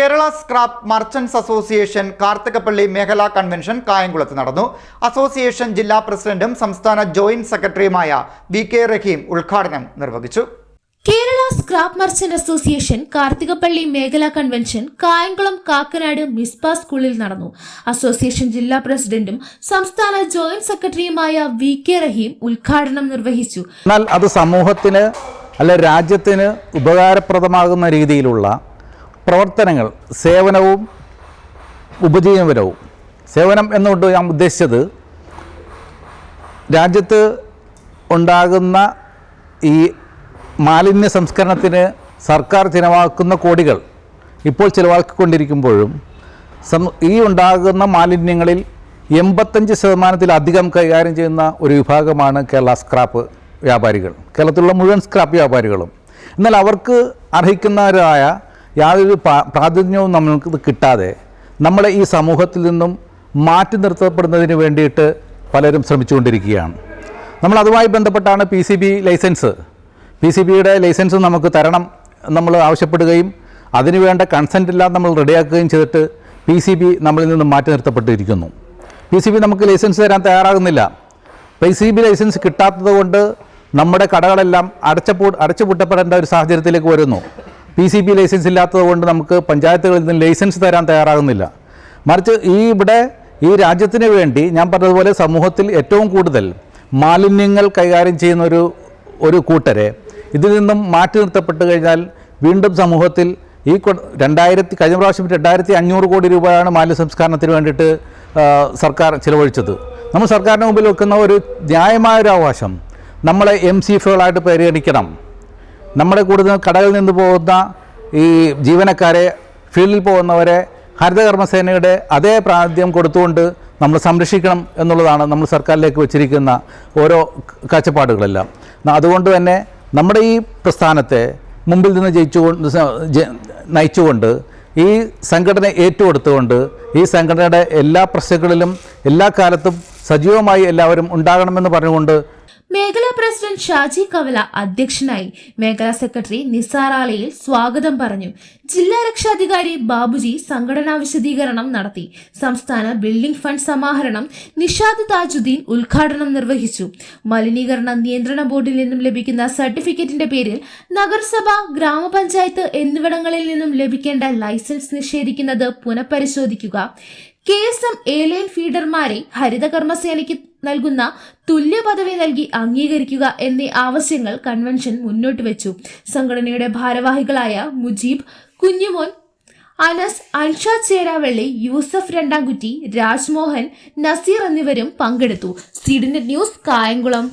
Kerala scrap merchants association Karthikappally മേഖലാ convention കായംകുളത്ത് നടന്നു. അസോസിയേഷൻ ജില്ലാ പ്രസിഡന്റും സംസ്ഥാന ജോയിന്റ് സെക്രട്ടറിയുമായ വി കെ റഹീം ഉദ്ഘാടനം നിർവഹിച്ചു. Kerala scrap merchant association Karthikappally മേഖലാ കൺവെൻഷൻ കായംകുളം കാക്കനാട് മിസ്ബ സ്കൂളിൽ നടന്നു. അസോസിയേഷൻ ജില്ലാ പ്രസിഡന്റും സംസ്ഥാന ജോയിന്റ് സെക്രട്ടറിയുമായ വി കെ റഹീം ഉദ്ഘാടനം നിർവഹിച്ചു. എന്നാൽ അത് സമൂഹത്തിന് അല്ലെ രാജ്യത്തിന് ഉപകാരപ്രദമാകുന്ന രീതിയിലുള്ള പ്രവർത്തനങ്ങൾ സേവനവും ഉപജീവനവും. സേവനം എന്നുകൊണ്ട് ഞാൻ ഉദ്ദേശിച്ചത് രാജ്യത്ത് ഉണ്ടാകുന്ന ഈ മാലിന്യ സംസ്കരണത്തിന് സർക്കാർ ചിലവാക്കുന്ന കോടികൾ ഇപ്പോൾ ചിലവാക്കിക്കൊണ്ടിരിക്കുമ്പോഴും ഈ ഉണ്ടാകുന്ന മാലിന്യങ്ങളിൽ എൺപത്തഞ്ച് ശതമാനത്തിലധികം കൈകാര്യം ചെയ്യുന്ന ഒരു വിഭാഗമാണ് കേരള സ്ക്രാപ്പ് വ്യാപാരികൾ. കേരളത്തിലുള്ള മുഴുവൻ സ്ക്രാപ്പ് വ്യാപാരികളും. എന്നാൽ അവർക്ക് അർഹിക്കുന്നവരായ യാതൊരു പ്രാ- പ്രാതിനിധ്യവും നമ്മൾക്ക് കിട്ടാതെ നമ്മളെ ഈ സമൂഹത്തിൽ നിന്നും മാറ്റി നിർത്തപ്പെടുന്നതിന് വേണ്ടിയിട്ട് പലരും ശ്രമിച്ചുകൊണ്ടിരിക്കുകയാണ്. നമ്മൾ അതുമായി ബന്ധപ്പെട്ടാണ് P C B licence P C ബിയുടെ ലൈസൻസ് നമുക്ക് തരണം നമ്മൾ ആവശ്യപ്പെടുകയും അതിനുവേണ്ട കൺസെന്റ് എല്ലാം നമ്മൾ റെഡിയാക്കുകയും ചെയ്തിട്ട് പി സി ബി നമ്മളിൽ നിന്ന് മാറ്റി നിർത്തപ്പെട്ടിരിക്കുന്നു. പി സി ബി നമുക്ക് ലൈസൻസ് തരാൻ തയ്യാറാകുന്നില്ല. പി സി ബി ലൈസൻസ് കിട്ടാത്തത് കൊണ്ട് നമ്മുടെ കടകളെല്ലാം അടച്ചപ്പൂ അടച്ചുപൂട്ടപ്പെടേണ്ട ഒരു സാഹചര്യത്തിലേക്ക് വരുന്നു. പി സി ബി ലൈസൻസ് ഇല്ലാത്തതുകൊണ്ട് നമുക്ക് പഞ്ചായത്തുകളിൽ നിന്ന് ലൈസൻസ് തരാൻ തയ്യാറാകുന്നില്ല. മറിച്ച് ഈ ഇവിടെ ഈ രാജ്യത്തിന് വേണ്ടി ഞാൻ പറഞ്ഞതുപോലെ സമൂഹത്തിൽ ഏറ്റവും കൂടുതൽ മാലിന്യങ്ങൾ കൈകാര്യം ചെയ്യുന്ന ഒരു ഒരു കൂട്ടരെ ഇതിൽ നിന്നും മാറ്റി നിർത്തപ്പെട്ട് കഴിഞ്ഞാൽ വീണ്ടും സമൂഹത്തിൽ ഈ രണ്ടായിരത്തി കഴിഞ്ഞ പ്രാവശ്യം രണ്ടായിരത്തി അഞ്ഞൂറ് കോടി രൂപയാണ് മാലിന്യ സംസ്കരണത്തിന് വേണ്ടിയിട്ട് സർക്കാർ ചിലവഴിച്ചത്. നമ്മൾ സർക്കാരിന് മുമ്പിൽ വെക്കുന്ന ഒരു ന്യായമായൊരു അവകാശം. നമ്മളെ എം സി എഫുകളായിട്ട് പരിഗണിക്കണം. നമ്മുടെ കൂടുതൽ കടകളിൽ നിന്ന് പോകുന്ന ഈ ജീവനക്കാരെ ഫീൽഡിൽ പോകുന്നവരെ ഹരിതകർമ്മസേനയുടെ അതേ പ്രാതിനിധ്യം കൊടുത്തുകൊണ്ട് നമ്മൾ സംരക്ഷിക്കണം എന്നുള്ളതാണ് നമ്മൾ സർക്കാരിലേക്ക് വെച്ചിരിക്കുന്ന ഓരോ കാഴ്ചപ്പാടുകളെല്ലാം. അതുകൊണ്ട് തന്നെ നമ്മുടെ ഈ പ്രസ്ഥാനത്തെ മുമ്പിൽ നിന്ന് ജയിച്ചുകൊണ്ട് നയിച്ചുകൊണ്ട് ഈ സംഘടന ഏറ്റുകൊടുത്തുകൊണ്ട് ഈ സംഘടനയുടെ എല്ലാ പ്രശ്നങ്ങളിലും എല്ലാ കാലത്തും സജീവമായി എല്ലാവരും ഉണ്ടാകണമെന്ന് പറഞ്ഞുകൊണ്ട് മേഖലാ പ്രസിഡന്റ് ഷാജി കവല അധ്യക്ഷനായി മേഖലാ സെക്രട്ടറി നിസാർ സ്വാഗതം പറഞ്ഞു. ജില്ലാ രക്ഷാധികാരി ബാബുജി സംഘടനാ വിശദീകരണം നടത്തി. സംസ്ഥാന ബിൽഡിംഗ് ഫണ്ട് സമാഹരണം നിഷാദ് താജുദ്ദീൻ ഉദ്ഘാടനം നിർവഹിച്ചു. മലിനീകരണ നിയന്ത്രണ ബോർഡിൽ നിന്നും ലഭിക്കുന്ന സർട്ടിഫിക്കറ്റിന്റെ പേരിൽ നഗരസഭ ഗ്രാമപഞ്ചായത്ത് എന്നിവിടങ്ങളിൽ നിന്നും ലഭിക്കേണ്ട ലൈസൻസ് നിഷേധിക്കുന്നത് പുനഃപരിശോധിക്കുക. കെ എസ് എം ഏലയൻ ഫീഡർമാരെ ഹരിത കർമ്മസേനയ്ക്ക് നൽകുന്ന തുല്യ പദവി നൽകി അംഗീകരിക്കുക എന്നീ ആവശ്യങ്ങൾ കൺവെൻഷൻ മുന്നോട്ട് വെച്ചു. സംഘടനയുടെ ഭാരവാഹികളായ മുജീബ് കുഞ്ഞുമോൻ അനസ് അൻഷാദ് ചേരാവള്ളി യൂസഫ് രണ്ടാംകുറ്റി രാജ്മോഹൻ നസീർ എന്നിവരും പങ്കെടുത്തു. CDnet news Kayamkulam.